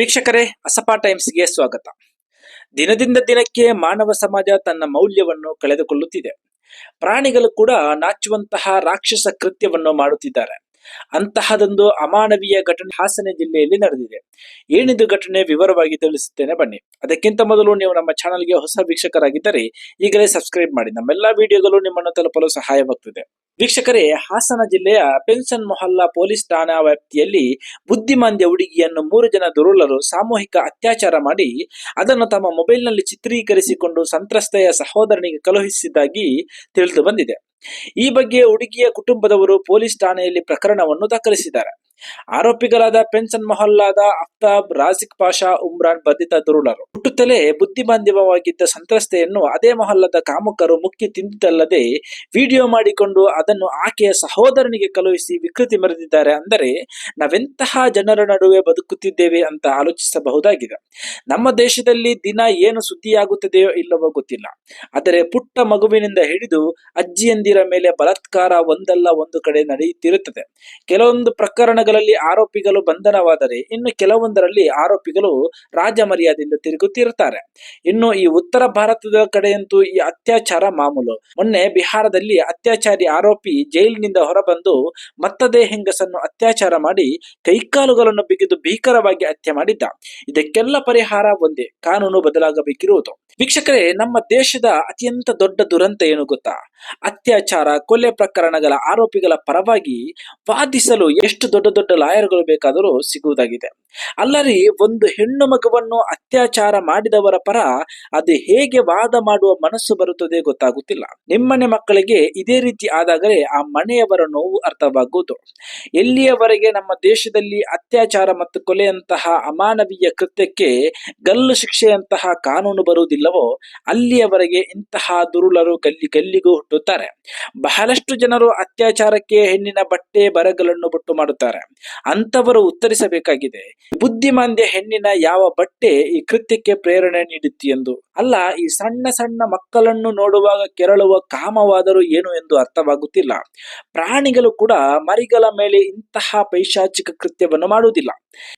ವೀಕ್ಷಕರೇ ಅಸಪಾ ಟೈಮ್ಸ್ಗೆ ಸ್ವಾಗತ. ದಿನದಿಂದ ದಿನಕ್ಕೆ ಮಾನವ ಸಮಾಜ ತನ್ನ ಮೌಲ್ಯವನ್ನು ಕಳೆದುಕೊಳ್ಳುತ್ತಿದೆ. ಪ್ರಾಣಿಗಳು ಕೂಡ ನಾಚುವಂತಹ ರಾಕ್ಷಸ ಕೃತ್ಯವನ್ನು ಮಾಡುತ್ತಿದ್ದಾರೆ. ಅಂತಹದೊಂದು ಅಮಾನವೀಯ ಘಟನೆ ಹಾಸನ ಜಿಲ್ಲೆಯಲ್ಲಿ ನಡೆದಿದೆ. ಏನಿದು ಘಟನೆ ವಿವರವಾಗಿ ತಿಳಿಸುತ್ತೇನೆ ಬನ್ನಿ. ಅದಕ್ಕಿಂತ ಮೊದಲು ನೀವು ನಮ್ಮ ಚಾನಲ್ಗೆ ಹೊಸ ವೀಕ್ಷಕರಾಗಿದ್ದರೆ ಈಗಲೇ ಸಬ್ಸ್ಕ್ರೈಬ್ ಮಾಡಿ. ನಮ್ಮೆಲ್ಲಾ ವಿಡಿಯೋಗಳು ನಿಮ್ಮನ್ನು ತಲುಪಲು ಸಹಾಯವಾಗುತ್ತದೆ ವೀಕ್ಷಕರೇ, ಹಾಸನ ಜಿಲ್ಲೆಯ ಪೆನ್ಷನ್ ಮೊಹಲ್ಲಾ ಪೊಲೀಸ್ ಠಾಣಾ ವ್ಯಾಪ್ತಿಯಲ್ಲಿ ಬುದ್ಧಿಮಾಂದ್ಯ ಹುಡುಗಿಯನ್ನು ಮೂರು ಜನ ದುರುಳರು ಸಾಮೂಹಿಕ ಅತ್ಯಾಚಾರ ಮಾಡಿ, ಅದನ್ನು ತಮ್ಮ ಮೊಬೈಲ್ನಲ್ಲಿ ಚಿತ್ರೀಕರಿಸಿಕೊಂಡು ಸಂತ್ರಸ್ತೆಯ ಸಹೋದರನಿಗೆ ಕಳುಹಿಸಿದ್ದಾಗಿ ತಿಳಿದು ಬಂದಿದೆ. ಈ ಬಗ್ಗೆ ಹುಡುಗಿಯ ಕುಟುಂಬದವರು ಪೊಲೀಸ್ ಠಾಣೆಯಲ್ಲಿ ಪ್ರಕರಣವನ್ನು ದಾಖಲಿಸಿದ್ದಾರೆ. ಆರೋಪಿಗಳಾದ ಪೆನ್ಸನ್ ಮೊಹಲ್ಲಾದ ಅಫ್ತಾಬ್ ರಾಜಿಕ್ ಪಾಷಾ, ಉಮ್ರಾನ್ ಬಂಧಿತ ದುರುಳರು. ಹುಟ್ಟುತ್ತಲೇ ಬುದ್ಧಿಮಾಂದ್ಯವಾಗಿದ್ದ ಸಂತ್ರಸ್ತೆಯನ್ನು ಅದೇ ಮೊಹಲ್ಲದ ಕಾಮುಕರು ಮುಕ್ಕಿ ತಿಂದಿದ್ದಲ್ಲದೆ ವಿಡಿಯೋ ಮಾಡಿಕೊಂಡು ಅದನ್ನು ಆಕೆಯ ಸಹೋದರನಿಗೆ ಕಳುಹಿಸಿ ವಿಕೃತಿ ಮರೆದಿದ್ದಾರೆ ಅಂದರೆ ನಾವೆಂತಹ ಜನರ ನಡುವೆ ಬದುಕುತ್ತಿದ್ದೇವೆ ಅಂತ ಆಲೋಚಿಸಬಹುದಾಗಿದೆ. ನಮ್ಮ ದೇಶದಲ್ಲಿ ದಿನ ಏನು ಸುದ್ದಿಯಾಗುತ್ತದೆಯೋ ಇಲ್ಲವೋ ಗೊತ್ತಿಲ್ಲ. ಆದರೆ ಪುಟ್ಟ ಮಗುವಿನಿಂದ ಹಿಡಿದು ಅಜ್ಜಿಯಂದಿರ ಮೇಲೆ ಬಲಾತ್ಕಾರ ಒಂದಲ್ಲ ಒಂದು ಕಡೆ ನಡೆಯುತ್ತಿರುತ್ತದೆ. ಕೆಲವೊಂದು ಪ್ರಕರಣಗಳಲ್ಲಿ ಆರೋಪಿಗಳು ಬಂಧನವಾದರೆ ಇನ್ನು ಕೆಲವೊಂದರಲ್ಲಿ ಆರೋಪಿಗಳು ರಾಜ ಮರ್ಯಾದೆಯಿಂದ ತಿರುಗುತ್ತಿರುತ್ತಾರೆ. ಇನ್ನು ಈ ಉತ್ತರ ಭಾರತದ ಕಡೆಯಂತೂ ಈ ಅತ್ಯಾಚಾರ ಮಾಮೂಲು. ಮೊನ್ನೆ ಬಿಹಾರದಲ್ಲಿ ಅತ್ಯಾಚಾರಿ ಆರೋಪಿ ಜೈಲಿನಿಂದ ಹೊರಬಂದು ಮತ್ತದೇ ಹೆಂಗಸನ್ನು ಅತ್ಯಾಚಾರ ಮಾಡಿ ಕೈಕಾಲುಗಳನ್ನು ಬಿಗಿದು ಭೀಕರವಾಗಿ ಹತ್ಯೆ ಮಾಡಿದ್ದ. ಇದಕ್ಕೆಲ್ಲ ಪರಿಹಾರ ಒಂದೇ, ಕಾನೂನು ಬದಲಾಗಬೇಕಿರುವುದು. ವೀಕ್ಷಕರೇ, ನಮ್ಮ ದೇಶದ ಅತ್ಯಂತ ದೊಡ್ಡ ದುರಂತ ಏನು ಗೊತ್ತಾ? ಅತ್ಯಾಚಾರ, ಕೊಲೆ ಪ್ರಕರಣಗಳ ಆರೋಪಿಗಳ ಪರವಾಗಿ ವಾದಿಸಲು ಎಷ್ಟು ದೊಡ್ಡ ದೊಡ್ಡ ಲಾಯರ್ಗಳು ಬೇಕಾದರೂ ಸಿಗುವುದಾಗಿದೆ. ಅಲ್ಲರಿ, ಒಂದು ಹೆಣ್ಣು ಮಗುವನ್ನು ಅತ್ಯಾಚಾರ ಮಾಡಿದವರ ಪರ ಅದು ಹೇಗೆ ವಾದ ಮಾಡುವ ಮನಸ್ಸು ಬರುತ್ತದೆ ಗೊತ್ತಾಗುತ್ತಿಲ್ಲ. ನಿಮ್ಮನೆ ಮಕ್ಕಳಿಗೆ ಇದೇ ರೀತಿ ಆದಾಗಲೇ ಆ ಮನೆಯವರ ನೋವು ಅರ್ಥವಾಗುವುದು. ಎಲ್ಲಿಯವರೆಗೆ ನಮ್ಮ ದೇಶದಲ್ಲಿ ಅತ್ಯಾಚಾರ ಮತ್ತು ಕೊಲೆಯಂತಹ ಅಮಾನವೀಯ ಕೃತ್ಯಕ್ಕೆ ಗಲ್ಲು ಶಿಕ್ಷೆಯಂತಹ ಕಾನೂನು ಬರುವುದಿಲ್ಲವೋ, ಅಲ್ಲಿಯವರೆಗೆ ಇಂತಹ ದುರುಳರು ಗಲ್ಲಿ ಗಲ್ಲಿಗೂ ಹುಟ್ಟುತ್ತಾರೆ. ಬಹಳಷ್ಟು ಜನರು ಅತ್ಯಾಚಾರಕ್ಕೆ ಹೆಣ್ಣಿನ ಬಟ್ಟೆ ಬರಗಳನ್ನು ಬಿಟ್ಟು ಮಾಡುತ್ತಾರೆ. ಅಂತವರು ಉತ್ತರಿಸಬೇಕಾಗಿದೆ. ಬುದ್ಧಿಮಾಂದ್ಯ ಹೆಣ್ಣಿನ ಯಾವ ಬಟ್ಟೆ ಈ ಕೃತ್ಯಕ್ಕೆ ಪ್ರೇರಣೆ ನೀಡಿತ್ತು ಎಂದು? ಅಲ್ಲ, ಈ ಸಣ್ಣ ಸಣ್ಣ ಮಕ್ಕಳನ್ನು ನೋಡುವಾಗ ಕೆರಳುವ ಕಾಮವಾದರೂ ಏನು ಎಂದು ಅರ್ಥವಾಗುತ್ತಿಲ್ಲ. ಪ್ರಾಣಿಗಳು ಕೂಡ ಮರಿಗಳ ಮೇಲೆ ಇಂತಹ ಪೈಶಾಚಿಕ ಕೃತ್ಯವನ್ನು ಮಾಡುವುದಿಲ್ಲ.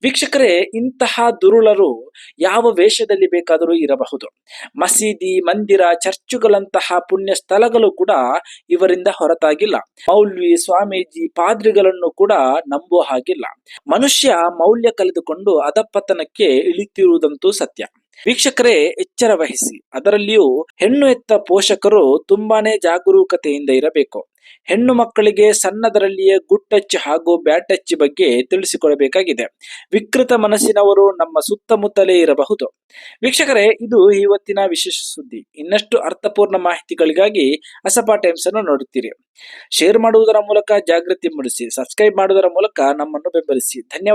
ವೀಕ್ಷಕರೇ, ಇಂತಹ ದುರುಳರು ಯಾವ ವೇಷದಲ್ಲಿ ಬೇಕಾದರೂ ಇರಬಹುದು. ಮಸೀದಿ, ಮಂದಿರ, ಚರ್ಚುಗಳಂತಹ ಪುಣ್ಯ ಸ್ಥಳಗಳು ಕೂಡ ಇವರಿಂದ ಹೊರತಾಗಿಲ್ಲ. ಮೌಲ್ವಿ, ಸ್ವಾಮೀಜಿ ಪಾದ್ರಿಗಳನ್ನು ಕೂಡ ನಂಬುವ ಹಾಗಿಲ್ಲ. ಮನುಷ್ಯ ಮೌಲ್ಯ ಕಳೆದುಕೊಂಡು ಅಧಪತನಕ್ಕೆ ಇಳಿತಿರುವುದಂತೂ ಸತ್ಯ. ವೀಕ್ಷಕರೇ, ಎಚ್ಚರ ವಹಿಸಿ. ಅದರಲ್ಲಿಯೂ ಹೆಣ್ಣು ಎತ್ತ ಪೋಷಕರು ತುಂಬಾನೇ ಜಾಗರೂಕತೆಯಿಂದ ಇರಬೇಕು. ಹೆಣ್ಣು ಮಕ್ಕಳಿಗೆ ಸಣ್ಣದರಲ್ಲಿಯೇ ಗುಡ್ ಟಚ್ ಹಾಗೂ ಬ್ಯಾಡ್ ಟಚ್ ಬಗ್ಗೆ ತಿಳಿಸಿಕೊಡಬೇಕಾಗಿದೆ. ವಿಕೃತ ಮನಸ್ಸಿನವರು ನಮ್ಮ ಸುತ್ತಮುತ್ತಲೇ ಇರಬಹುದು. ವೀಕ್ಷಕರೇ, ಇದು ಇವತ್ತಿನ ವಿಶೇಷ ಸುದ್ದಿ. ಇನ್ನಷ್ಟು ಅರ್ಥಪೂರ್ಣ ಮಾಹಿತಿಗಳಿಗಾಗಿ ಅಸಪಾ ಟೈಮ್ಸ್ ಅನ್ನು ನೋಡುತ್ತೀರಿ. ಶೇರ್ ಮಾಡುವುದರ ಮೂಲಕ ಜಾಗೃತಿ ಮೂಡಿಸಿ, ಸಬ್ಸ್ಕ್ರೈಬ್ ಮಾಡುವುದರ ಮೂಲಕ ನಮ್ಮನ್ನು ಬೆಂಬಲಿಸಿ. ಧನ್ಯವಾದ.